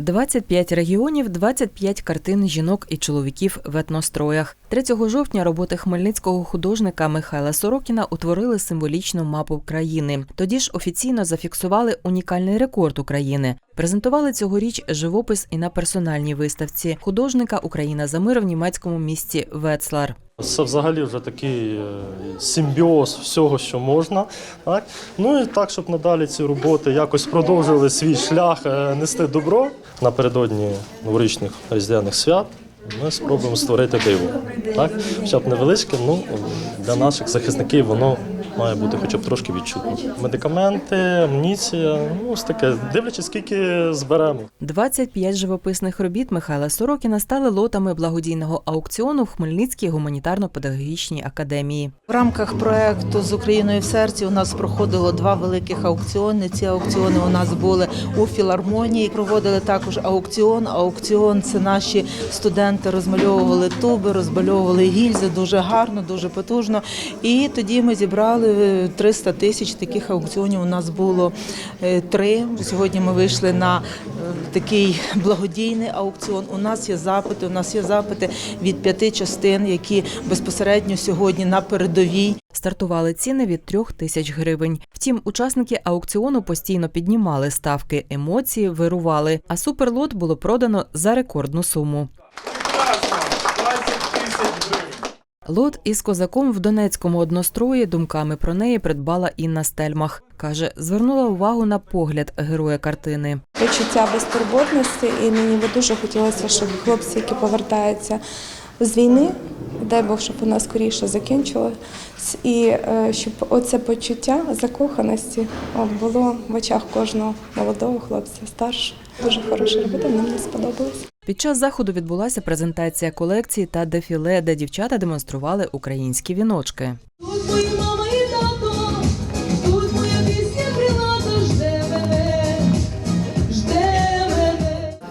25 регіонів, 25 картин жінок і чоловіків в етностроях. 3 жовтня роботи хмельницького художника Михайла Сорокіна утворили символічну мапу країни. Тоді ж офіційно зафіксували унікальний рекорд України. Презентували цьогоріч живопис і на персональній виставці художника Україна за мир в німецькому місті Вецлар. Це взагалі вже такий е, симбіоз всього, що можна. Так? Ну і так, щоб надалі ці роботи якось продовжили свій шлях е, нести добро напередодні новорічних різдвяних свят. Ми спробуємо створити диво. Так? Хоча б невеличке, ну для наших захисників воно має бути хоча б трошки відчутно. Медикаменти, амуніція, ну ось таке, дивлячись, скільки зберемо. 25 живописних робіт Михайла Сорокіна стали лотами благодійного аукціону в Хмельницькій гуманітарно-педагогічній академії. В рамках проекту з Україною в серці у нас проходило два великих аукціони. Ці аукціони у нас були у філармонії. Проводили також аукціон. Аукціон це наші студенти розмальовували туби, розмальовували гільзи дуже гарно, дуже потужно. І тоді ми зібрали 300 тисяч таких аукціонів. У нас було е, три. Сьогодні ми вийшли на е, такий благодійний аукціон. У нас є запити. У нас є запити від п'яти частин, які безпосередньо сьогодні на передовій. Стартували ціни від трьох тисяч гривень. Втім, учасники аукціону постійно піднімали ставки, емоції вирували, а суперлот було продано за рекордну суму. Лот із козаком в Донецькому однострої думками про неї придбала Інна Стельмах. Каже, звернула увагу на погляд героя картини. почуття безтурботності, і мені би дуже хотілося, щоб хлопці, які повертаються з війни, дай Бог, щоб вона скоріше закінчилась, і е, щоб оце почуття закоханості було в очах кожного молодого хлопця, старшого. Дуже хороша робота, мені сподобалось. Під час заходу відбулася презентація колекції та дефіле, де дівчата демонстрували українські віночки.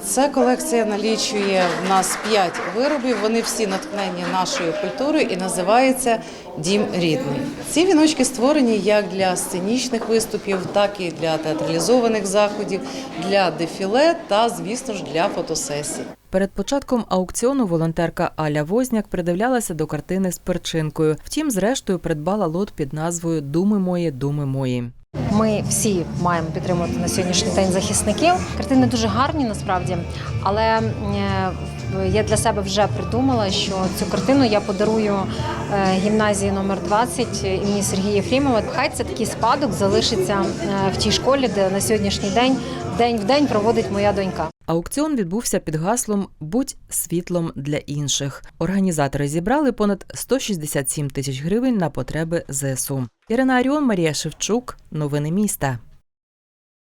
Ця колекція налічує в нас п'ять виробів. Вони всі натхнені нашою культурою і називаються Дім рідний. Ці віночки створені як для сценічних виступів, так і для театралізованих заходів, для дефіле та, звісно ж, для фотосесій. Перед початком аукціону волонтерка Аля Возняк придивлялася до картини з перчинкою. Втім, зрештою придбала лот під назвою Думи мої, думи мої. Ми всі маємо підтримувати на сьогоднішній день захисників. Картини дуже гарні насправді, але е, я для себе вже придумала, що цю картину я подарую е, гімназії номер 20 імені Сергія Фрімова. Хай це такий спадок залишиться е, в тій школі, де на сьогоднішній день день в день проводить моя донька. Аукціон відбувся під гаслом Будь світлом для інших. Організатори зібрали понад 167 тисяч гривень на потреби ЗСУ. Ірина Аріон, Марія Шевчук. Новини міста.